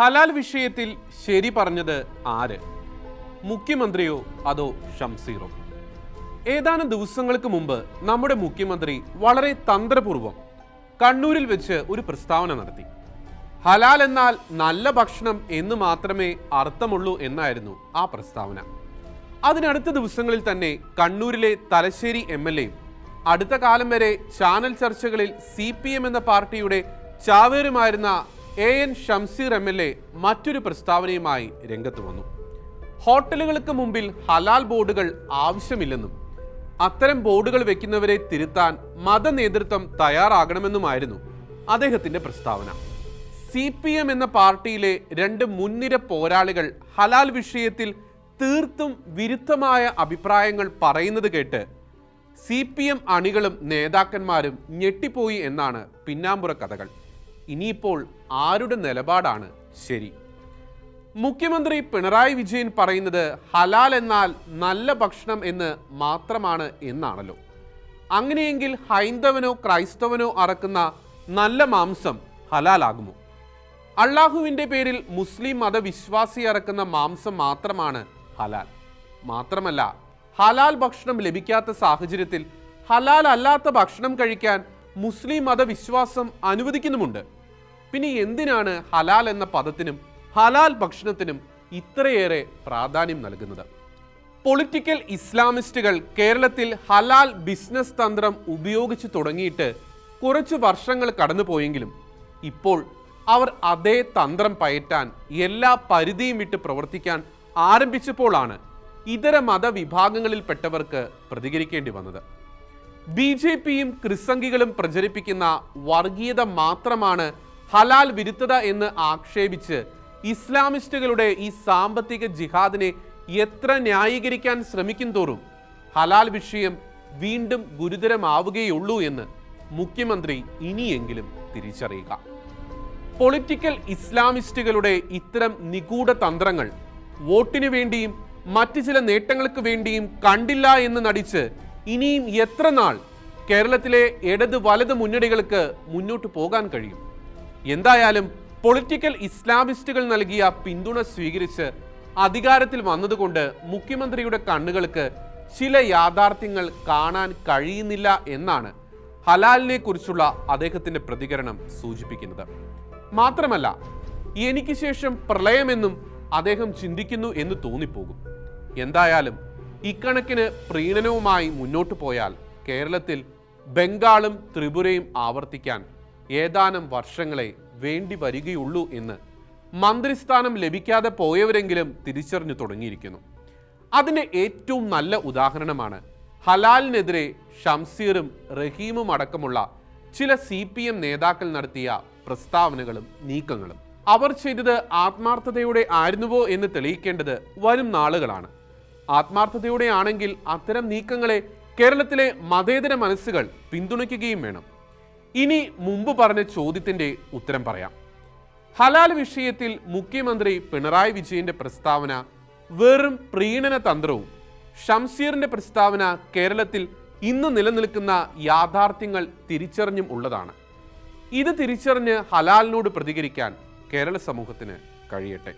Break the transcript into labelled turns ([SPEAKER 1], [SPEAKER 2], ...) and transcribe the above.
[SPEAKER 1] ഹലാൽ വിഷയത്തിൽ ശരി പറഞ്ഞത് ആര്? മുഖ്യമന്ത്രിയോ അതോ ഷംസീറോ? ഏതാനും ദിവസങ്ങൾക്ക് മുമ്പ് നമ്മുടെ മുഖ്യമന്ത്രി വളരെ തന്ത്രപൂർവം കണ്ണൂരിൽ വെച്ച് ഒരു പ്രസ്താവന നടത്തി. ഹലാൽ എന്നാൽ നല്ല ഭക്ഷണം എന്ന് മാത്രമേ അർത്ഥമുള്ളൂ എന്നായിരുന്നു ആ പ്രസ്താവന. അതിനടുത്ത ദിവസങ്ങളിൽ തന്നെ കണ്ണൂരിലെ തലശ്ശേരി എം എൽ എയും അടുത്ത കാലം വരെ ചാനൽ ചർച്ചകളിൽ സി പി എം എന്ന പാർട്ടിയുടെ ചാവേറുമായിരുന്ന A N Shamseer M L A മറ്റൊരു പ്രസ്താവനയുമായി രംഗത്ത് വന്നു. ഹോട്ടലുകൾക്ക് മുമ്പിൽ ഹലാൽ ബോർഡുകൾ ആവശ്യമില്ലെന്നും അത്തരം ബോർഡുകൾ വെക്കുന്നവരെ തിരുത്താൻ മതനേതൃത്വം തയ്യാറാകണമെന്നുമായിരുന്നു അദ്ദേഹത്തിന്റെ പ്രസ്താവന. സി പി എം എന്ന പാർട്ടിയിലെ രണ്ട് മുൻനിര പോരാളികൾ ഹലാൽ വിഷയത്തിൽ തീർത്തും വിരുദ്ധമായ അഭിപ്രായങ്ങൾ പറയുന്നത് കേട്ട് സി പി എം അണികളും നേതാക്കന്മാരും ഞെട്ടിപ്പോയി എന്നാണ് പിന്നാമ്പുറ കഥകൾ. ഇനിയിപ്പോൾ ആരുടെ നിലപാടാണ്? ശരി. മുഖ്യമന്ത്രി പിണറായി വിജയൻ പറയുന്നത് ഹലാൽ എന്നാൽ നല്ല ഭക്ഷണം എന്ന് മാത്രമാണ് എന്നാണല്ലോ. അങ്ങനെയെങ്കിൽ ഹൈന്ദവനോ ക്രൈസ്തവനോ അറക്കുന്ന നല്ല മാംസം ഹലാലാകുമോ? അള്ളാഹുവിന്റെ പേരിൽ മുസ്ലിം മതവിശ്വാസി അറക്കുന്ന മാംസം മാത്രമാണ് ഹലാൽ. മാത്രമല്ല ഹലാൽ ഭക്ഷണം ലഭിക്കാത്ത സാഹചര്യത്തിൽ ഹലാൽ അല്ലാത്ത ഭക്ഷണം കഴിക്കാൻ മുസ്ലിം മതവിശ്വാസം അനുവദിക്കുന്നുമുണ്ട്. പിന്നെ എന്തിനാണ് ഹലാൽ എന്ന പദത്തിനും ഹലാൽ ഭക്ഷണത്തിനും ഇത്രയേറെ പ്രാധാന്യം നൽകുന്നത്? പൊളിറ്റിക്കൽ ഇസ്ലാമിസ്റ്റുകൾ കേരളത്തിൽ ഹലാൽ ബിസിനസ് തന്ത്രം ഉപയോഗിച്ചു തുടങ്ങിയിട്ട് കുറച്ച് വർഷങ്ങൾ കടന്നുപോയെങ്കിലും ഇപ്പോൾ അവർ അതേ തന്ത്രം പയറ്റാൻ എല്ലാ പരിധിയും വിട്ട് പ്രവർത്തിക്കാൻ ആരംഭിച്ചപ്പോഴാണ് ഇതര മതവിഭാഗങ്ങളിൽപ്പെട്ടവർക്ക് പ്രതികരിക്കേണ്ടി വന്നത്. ബി ജെ പിയും ക്രിസംഗികളും പ്രചരിപ്പിക്കുന്ന വർഗീയത മാത്രമാണ് ഹലാൽ വിരുദ്ധത എന്ന് ആക്ഷേപിച്ച് ഇസ്ലാമിസ്റ്റുകളുടെ ഈ സാമ്പത്തിക ജിഹാദിനെ എത്ര ന്യായീകരിക്കാൻ ശ്രമിക്കും തോറും ഹലാൽ വിഷയം വീണ്ടും ഗുരുതരമാവുകയുള്ളൂ എന്ന് മുഖ്യമന്ത്രി ഇനിയെങ്കിലും തിരിച്ചറിയുക. പൊളിറ്റിക്കൽ ഇസ്ലാമിസ്റ്റുകളുടെ ഇത്തരം നിഗൂഢ തന്ത്രങ്ങൾ വോട്ടിനു വേണ്ടിയും മറ്റു ചില നേട്ടങ്ങൾക്ക് വേണ്ടിയും കണ്ടില്ല എന്ന് നടിച്ച് ഇനിയും എത്ര നാൾ കേരളത്തിലെ ഇടത് വലത് മുന്നണികൾക്ക് മുന്നോട്ട് പോകാൻ കഴിയും? എന്തായാലും പൊളിറ്റിക്കൽ ഇസ്ലാമിസ്റ്റുകൾ നൽകിയ പിന്തുണ സ്വീകരിച്ച് അധികാരത്തിൽ വന്നതുകൊണ്ട് മുഖ്യമന്ത്രിയുടെ കണ്ണുകൾക്ക് ചില യാഥാർത്ഥ്യങ്ങൾ കാണാൻ കഴിയുന്നില്ല എന്നാണ് ഹലാലിനെ കുറിച്ചുള്ള അദ്ദേഹത്തിന്റെ പ്രതികരണം സൂചിപ്പിക്കുന്നത്. മാത്രമല്ല എനിക്ക് ശേഷം പ്രളയമെന്നും അദ്ദേഹം ചിന്തിക്കുന്നു എന്ന് തോന്നിപ്പോകും. എന്തായാലും ഇക്കണക്കിന് പ്രീണനവുമായി മുന്നോട്ട് പോയാൽ കേരളത്തിൽ ബംഗാളും ത്രിപുരയും ആവർത്തിക്കാൻ ഏതാനും വർഷങ്ങളെ വേണ്ടി വരികയുള്ളൂ എന്ന് മന്ത്രിസ്ഥാനം ലഭിക്കാതെ പോയവരെങ്കിലും തിരിച്ചറിഞ്ഞു തുടങ്ങിയിരിക്കുന്നു. അതിന് ഏറ്റവും നല്ല ഉദാഹരണമാണ് ഹലാലിനെതിരെ ഷംസീറും റഹീമും അടക്കമുള്ള ചില സി പി എം നേതാക്കൾ നടത്തിയ പ്രസ്താവനകളും നീക്കങ്ങളും. അവർ ചെയ്തത് ആത്മാർത്ഥതയോടെ ആയിരുന്നുവോ എന്ന് തെളിയിക്കേണ്ടത് വരും നാളുകളാണ്. ആത്മാർത്ഥതയോടെ ആണെങ്കിൽ അത്തരം നീക്കങ്ങളെ കേരളത്തിലെ മതേതര മനസ്സുകൾ പിന്തുണയ്ക്കുകയും വേണം. ഇനി മുമ്പ് പറഞ്ഞ ചോദ്യത്തിന്റെ ഉത്തരം പറയാം. ഹലാൽ വിഷയത്തിൽ മുഖ്യമന്ത്രി പിണറായി വിജയന്റെ പ്രസ്താവന വെറും പ്രീണന തന്ത്രവും ഷംസീറിന്റെ പ്രസ്താവന കേരളത്തിൽ ഇന്ന് നിലനിൽക്കുന്ന യാഥാർത്ഥ്യങ്ങൾ തിരിച്ചറിഞ്ഞും ഉള്ളതാണ്. ഇത് തിരിച്ചറിഞ്ഞ് ഹലാലിനോട് പ്രതികരിക്കാൻ കേരള സമൂഹത്തിന് കഴിയട്ടെ.